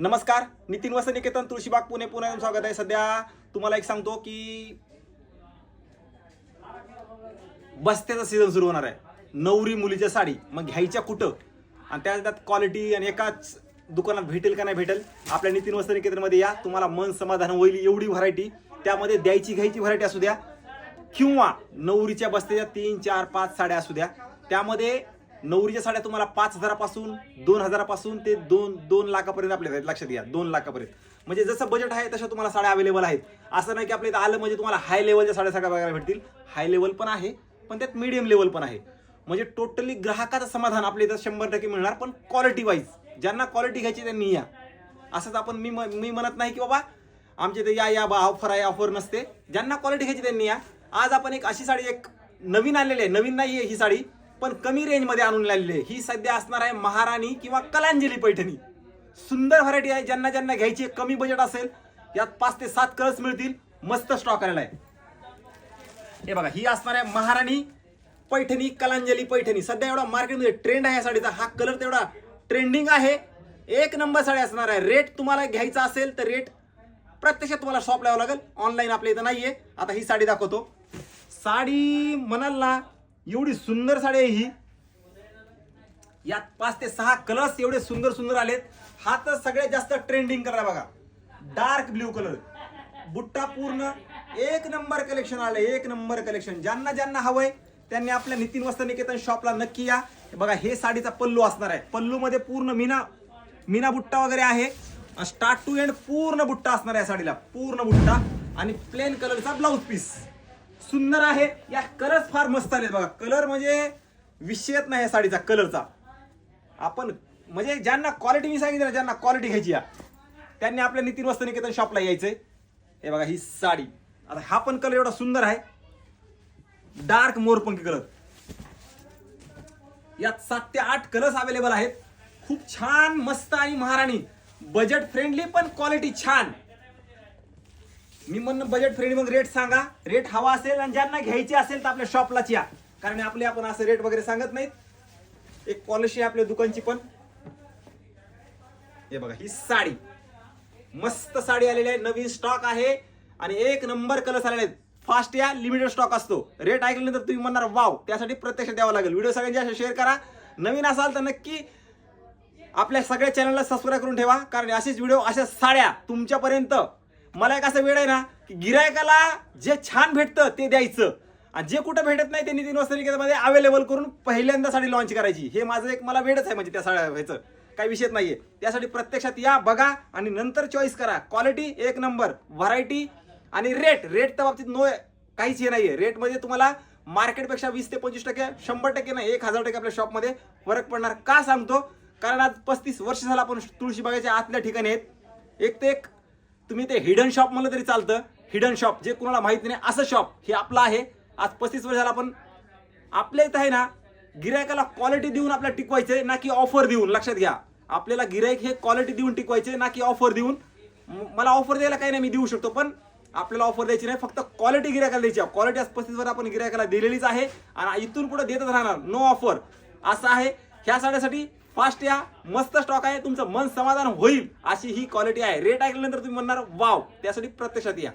नमस्कार नितीन वसंत निकेतन तुळशीबाग पुणे पुणे येऊन स्वागत आहे. सध्या तुम्हाला एक सांगतो की बस्त्याचा सीझन सुरू होणार आहे. नवरी मुलीच्या साडी मग घ्यायच्या कुठं? आणि त्या त्यात क्वालिटी आणि एकाच दुकानात भेटेल का नाही भेटेल आपल्या नितीन वस्त्र निकेतनमध्ये या. तुम्हाला मन समाधान होईल एवढी व्हरायटी त्यामध्ये द्यायची घ्यायची व्हरायटी असू द्या. किंवा नवरीच्या बस्त्याच्या तीन चार पाच साड्या असू द्या. त्यामध्ये नवरीच्या साड्या तुम्हाला पाच हजारापासून दोन हजारापासून ते दोन दोन लाखापर्यंत आपल्या आहेत. लक्षात घ्या दोन लाखापर्यंत. म्हणजे जसं बजेट आहे तशा तुम्हाला साड्या अवेलेबल आहेत. असं नाही की आपल्या इथं आलं म्हणजे तुम्हाला हाय लेवलच्या साड्या सगळ्या बघायला भेटतील. हाय लेवल पण आहे पण त्यात मिडियम लेवल पण आहे. म्हणजे टोटली ग्राहकाचं समाधान आपल्या इथं शंभर टक्के मिळणार पण क्वालिटी वाईज ज्यांना क्वालिटी घ्यायची त्यांनी या. असंच आपण मी मी म्हणत नाही की बाबा आमच्या इथे या या बा ऑफर आहे ऑफर नसते. ज्यांना क्वालिटी घ्यायची त्यांनी या. आज आपण एक अशी साडी एक नवीन आणलेली आहे. नवीन नाही आहे ही साडी. पण कमी रेंजमध्ये आणून आणलेली आहे. ही सध्या असणार आहे महाराणी किंवा कलांजली पैठणी. सुंदर व्हरायटी आहे. ज्यांना ज्यांना घ्यायची आहे, कमी बजेट असेल यात पाच ते सात कलर्स मिळतील. मस्त स्टॉक आलेला आहे. हे बघा ही असणार आहे महाराणी पैठणी कलांजली पैठणी. सध्या एवढा मार्केटमध्ये ट्रेंड आहे या साडीचा. हा कलर तेवढा ट्रेंडिंग आहे. एक नंबर साडी असणार आहे. रेट तुम्हाला घ्यायचा असेल तर रेट प्रत्यक्षात तुम्हाला शॉप लावावं लागेल. ऑनलाईन आपल्या इथं नाहीये. आता ही साडी दाखवतो. साडी म्हणाल ना एवढी सुंदर साडी आहे ही. यात पाच ते सहा कलर्स एवढे सुंदर सुंदर आलेत. हा तर सगळ्यात जास्त ट्रेंडिंग करा बघा. डार्क ब्ल्यू कलर बुट्टा पूर्ण एक नंबर कलेक्शन आलं एक नंबर कलेक्शन ज्यांना ज्यांना हवंय त्यांनी आपल्या नितीन वस्त्र निकेतन शॉपला नक्की या. बघा हे साडीचा पल्लू असणार आहे. पल्लू मध्ये पूर्ण मीना मीना बुट्टा वगैरे आहे. स्टार्ट टू एंड पूर्ण बुट्टा असणार आहे साडीला. पूर्ण बुट्टा आणि प्लेन कलरचा ब्लाऊज पीस सुंदर आहे. या कलर्स फार मस्त आले बघा. कलर म्हणजे विषयच नाही या साडीचा कलरचा आपण म्हणजे ज्यांना क्वालिटी मी सांगितलं ज्यांना क्वालिटी घ्यायची या त्यांनी आपल्या नितीन वस्त्र निकेतन शॉपला यायचंय. हे बघा ही साडी. आता हा पण कलर एवढा सुंदर आहे. डार्क मोरपंखी कलर यात सात ते आठ कलर्स अवेलेबल आहेत. खूप छान मस्त आणि महाराणी. बजेट फ्रेंडली पण क्वालिटी छान. मी म्हणणं बजेट फ्रेंडली मग रेट सांगा. रेट हवा असेल आणि ज्यांना घ्यायची असेल तर आपल्या शॉपलाच या. कारण आपले आपण असं रेट वगैरे सांगत नाहीत. एक पॉलिसी आहे आपल्या दुकानची पण. हे बघा ही साडी. मस्त साडी आलेली आहे नवीन स्टॉक आहे आणि एक नंबर कलर्स आलेले आहेत. फास्ट या लिमिटेड स्टॉक असतो. रेट ऐकल्यानंतर तुम्ही म्हणणार वाव त्यासाठी प्रत्यक्ष द्यावं लागेल. व्हिडिओ सगळ्यांची शेअर करा. नवीन असाल तर नक्की आपल्या सगळ्या चॅनलला सबस्क्राईब करून ठेवा. कारण असेच व्हिडिओ अशा साड्या तुमच्यापर्यंत मला एक असं वेळ आहे ना की गिरायकाला जे छान भेटतं ते द्यायचं. आणि जे कुठं भेटत नाही ते नितीन वस्त्रिकेमध्ये अवेलेबल करून पहिल्यांदा साडी लॉन्च करायची. हे माझं एक मला वेळच आहे म्हणजे त्या साड्या व्हायचं काही विषयच नाहीये. त्यासाठी प्रत्यक्षात या बघा आणि नंतर चॉईस करा. क्वालिटी एक नंबर व्हरायटी आणि रेट रेट बाबतीत नो काहीच हे नाहीये. रेटमध्ये तुम्हाला मार्केटपेक्षा वीस ते पंचवीस टक्के शंभर टक्के नाही एक हजार टक्के आपल्या शॉपमध्ये फरक पडणार का सांगतो? कारण आज पस्तीस वर्ष झाला आपण तुळशी बागेच्या आतल्या ठिकाणी आहेत. एक ते एक तुम्ही ते हिडन शॉप म्हणलं तरी चालतं. हिडन शॉप जे कुणाला माहीत नाही असं शॉप हे आपलं आहे. आज पस्तीस वर्षाला आपण आपल्या इथं आहे ना गिरायकाला क्वालिटी देऊन आपल्याला टिकवायचे ना की ऑफर देऊन. लक्षात घ्या. आपल्याला गिरायक हे क्वालिटी देऊन टिकवायचे ना की ऑफर देऊन. मला ऑफर द्यायला काही नाही मी देऊ शकतो पण आपल्याला ऑफर द्यायची नाही. फक्त क्वालिटी गिरायकाला द्यायची क्वालिटी आज पस्तीस वर आपण गिरायकाला दिलेलीच आहे. आणि इथून पुढे देतच राहणार. नो ऑफर असं आहे. ह्या साड्यासाठी फास्ट या मस्त स्टॉक आहे तुमचं मन समाधान होईल अशी ही क्वालिटी आहे. रेट ऐकल्यानंतर तुम्ही म्हणणार वाव त्यासाठी प्रत्यक्षात या.